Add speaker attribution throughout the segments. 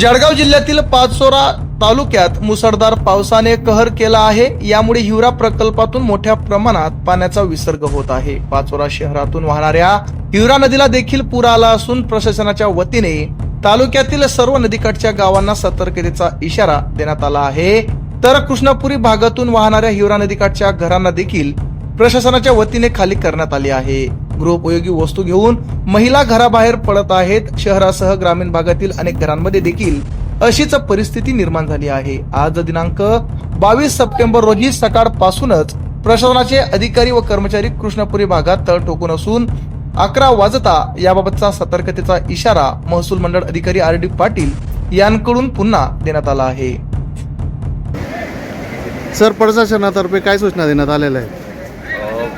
Speaker 1: जळगाव जिल्ह्यातील पाचोरा तालुक्यात मुसळधार पावसाने कहर केला आहे यामुळे हिवरा प्रकल्पातून मोठ्या प्रमाणात पाण्याचा विसर्ग होत आहे पाचोरा शहरातून वाहणाऱ्या हिवरा नदीला देखील पूर आला असून प्रशासनाच्या वतीने तालुक्यातील सर्व नदीकाठच्या गावांना सतर्कतेचा इशारा देण्यात आला आहे तर कृष्णापुरी भागातून वाहणाऱ्या हिवरा नदीकाठच्या घरांना देखील प्रशासनाच्या वतीने खाली करण्यात आली आहे गृहोपयोगी वस्तू घेऊन महिला घराबाहेर पडत आहेत शहरासह ग्रामीण भागातील अनेक घरांमध्ये देखील अशीच परिस्थिती निर्माण झाली आहे आज दिनांक बावीस सप्टेंबर रोजी सकाळपासूनच प्रशासनाचे अधिकारी व कर्मचारी कृष्णपुरी भागात तळ ठोकून असून अकरा वाजता याबाबतचा सतर्कतेचा इशारा महसूल मंडळ अधिकारी आर डी पाटील यांकडून पुन्हा देण्यात आला आहे
Speaker 2: सर प्रशासनातर्फे काय सूचना देण्यात आलेल्या आहेत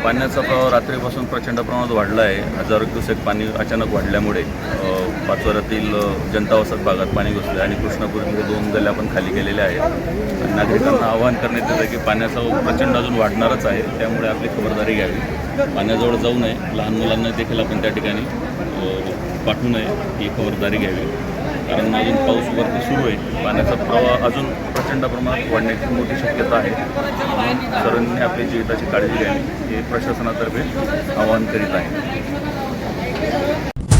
Speaker 3: पाण्याचा प्रवाह रात्रीपासून प्रचंड प्रमाणात वाढला आहे हजारो क्युसेक पाणी अचानक वाढल्यामुळे पाचोऱ्यातील जनता वसत भागात पाणी घुसलं आणि कृष्णापूरमध्ये दोन गल्ल्या पण खाली गेलेल्या आहेत नागरिकांना आवाहन करण्यात येतं की पाण्याचा प्रचंड अजून वाढणारच आहे त्यामुळे आपली खबरदारी घ्यावी पाण्याजवळ जाऊ नये लहान मुलांना देखील आपण त्या ठिकाणी पाठवू नये ही खबरदारी घ्यावी कारण अजून पाऊस वरती सुरू आहे पाण्याचा प्रवाह अजून प्रचंड प्रमाणात वाढण्याची मोठी शक्यता आहे सर्वांनी आपली जीविताची काळजी घ्यावी हे प्रशासनातर्फे आवाहन करीत आहे